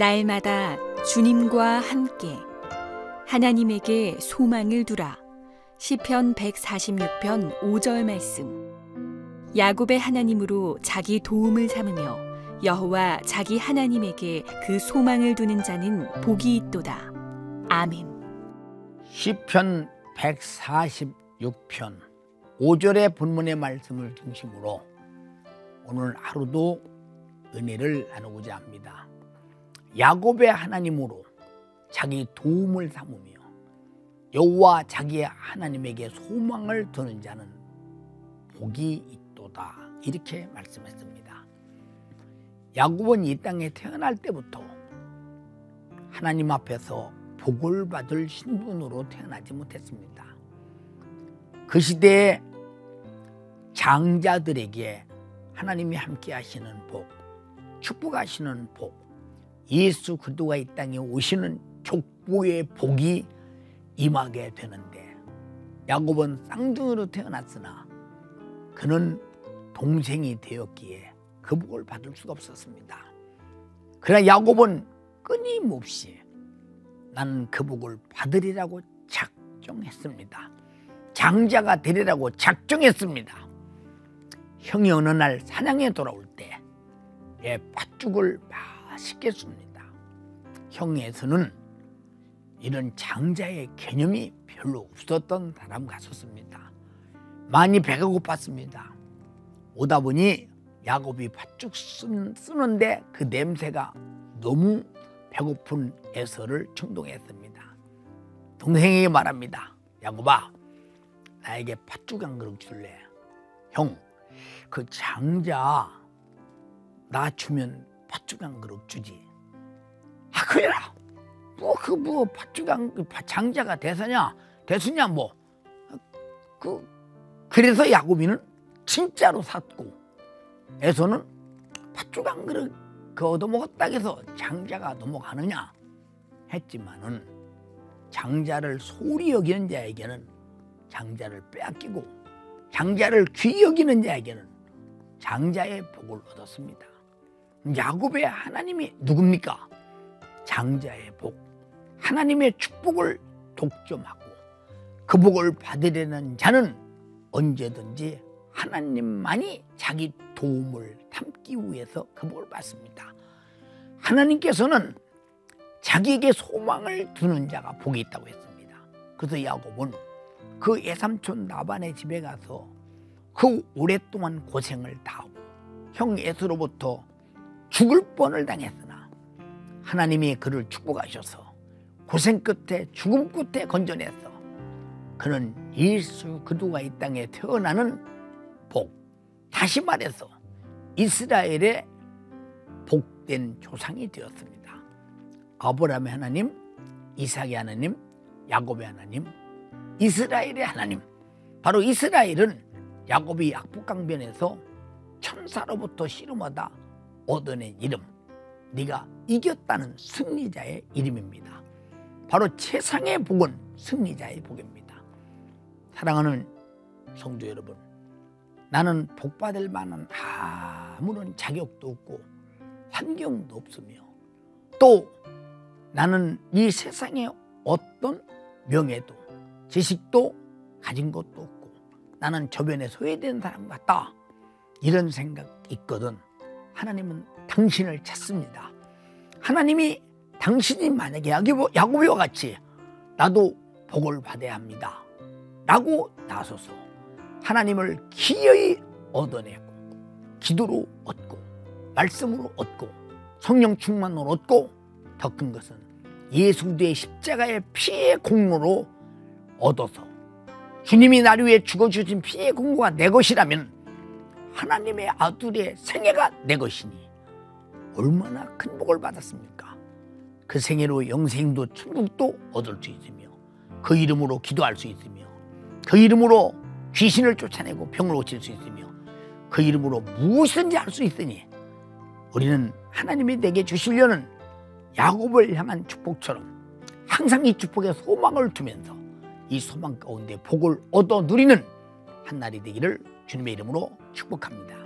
날마다 주님과 함께 하나님에게 소망을 두라. 시편 146편 5절 말씀. 야곱의 하나님으로 자기 도움을 삼으며 여호와 자기 하나님에게 그 소망을 두는 자는 복이 있도다. 아멘. 시편 146편 5절의 본문의 말씀을 중심으로 오늘 하루도 은혜를 나누고자 합니다. 야곱의 하나님으로 자기 도움을 삼으며 여호와 자기의 하나님에게 소망을 두는 자는 복이 있도다 이렇게 말씀했습니다. 야곱은 이 땅에 태어날 때부터 하나님 앞에서 복을 받을 신분으로 태어나지 못했습니다. 그 시대에 장자들에게 하나님이 함께 하시는 복, 축복하시는 복, 예수 그리스도가 이 땅에 오시는 족보의 복이 임하게 되는데 야곱은 쌍둥이로 태어났으나 그는 동생이 되었기에 그 복을 받을 수가 없었습니다. 그러나 야곱은 끊임없이 나는 그 복을 받으리라고 작정했습니다. 장자가 되리라고 작정했습니다. 형이 어느 날 사냥에 돌아올 때 예 팥죽을 맛 씁니다. 형에서는 이런 장자의 개념이 별로 없었던 사람 같았습니다. 많이 배가 고팠습니다. 오다 보니 야곱이 팥죽 쓰는데 그 냄새가 너무 배고픈 에서를 충동했습니다. 동생에게 말합니다. 야곱아, 나에게 팥죽 한 그릇 줄래? 형, 그 장자 나 주면 팥죽 한 그릇 주지. 아 그래라. 뭐그뭐 뭐 팥죽 한 장자가 대사냐 대수냐 뭐. 그 그래서 야곱이는 진짜로 샀고 에서는 팥죽 한 그릇 그 얻어먹었다 해서 장자가 넘어가느냐 했지만은 장자를 소리 여기는 자에게는 장자를 빼앗기고 장자를 귀 여기는 자에게는 장자의 복을 얻었습니다. 야곱의 하나님이 누굽니까? 장자의 복, 하나님의 축복을 독점하고 그 복을 받으려는 자는 언제든지 하나님만이 자기 도움을 담기 위해서 그 복을 받습니다. 하나님께서는 자기에게 소망을 두는 자가 복이 있다고 했습니다. 그래서 야곱은 그 예삼촌 나반의 집에 가서 그 오랫동안 고생을 다하고 형 에스로부터 죽을 뻔을 당했으나 하나님이 그를 축복하셔서 고생 끝에 죽음 끝에 건져냈어. 그는 예수 그도가 이 땅에 태어나는 복. 다시 말해서 이스라엘의 복된 조상이 되었습니다. 아브라함의 하나님, 이삭의 하나님, 야곱의 하나님, 이스라엘의 하나님. 바로 이스라엘은 야곱이 약복강변에서 천사로부터 씨름하다 얻어낸 이름 네가 이겼다는 승리자의 이름입니다. 바로 최상의 복은 승리자의 복입니다. 사랑하는 성도 여러분 나는 복받을 만한 아무런 자격도 없고 환경도 없으며 또 나는 이 세상에 어떤 명예도 지식도 가진 것도 없고 나는 저변에 소외된 사람 같다 이런 생각 있거든 하나님은 당신을 찾습니다. 하나님이 당신이 만약에 야곱이와 같이 나도 복을 받아야 합니다. 라고 나서서 하나님을 기어이 얻어내고 기도로 얻고 말씀으로 얻고 성령 충만으로 얻고 더 큰 것은 예수 그리스도의 십자가의 피의 공로로 얻어서 주님이 나를 위해 죽어주신 피의 공로가 내 것이라면 하나님의 아들의 생애가 내 것이니 얼마나 큰 복을 받았습니까? 그 생애로 영생도 천국도 얻을 수 있으며 그 이름으로 기도할 수 있으며 그 이름으로 귀신을 쫓아내고 병을 고칠 수 있으며 그 이름으로 무엇이든지 할 수 있으니 우리는 하나님이 내게 주시려는 야곱을 향한 축복처럼 항상 이 축복에 소망을 두면서 이 소망 가운데 복을 얻어 누리는 한 날이 되기를 주님의 이름으로 축복합니다.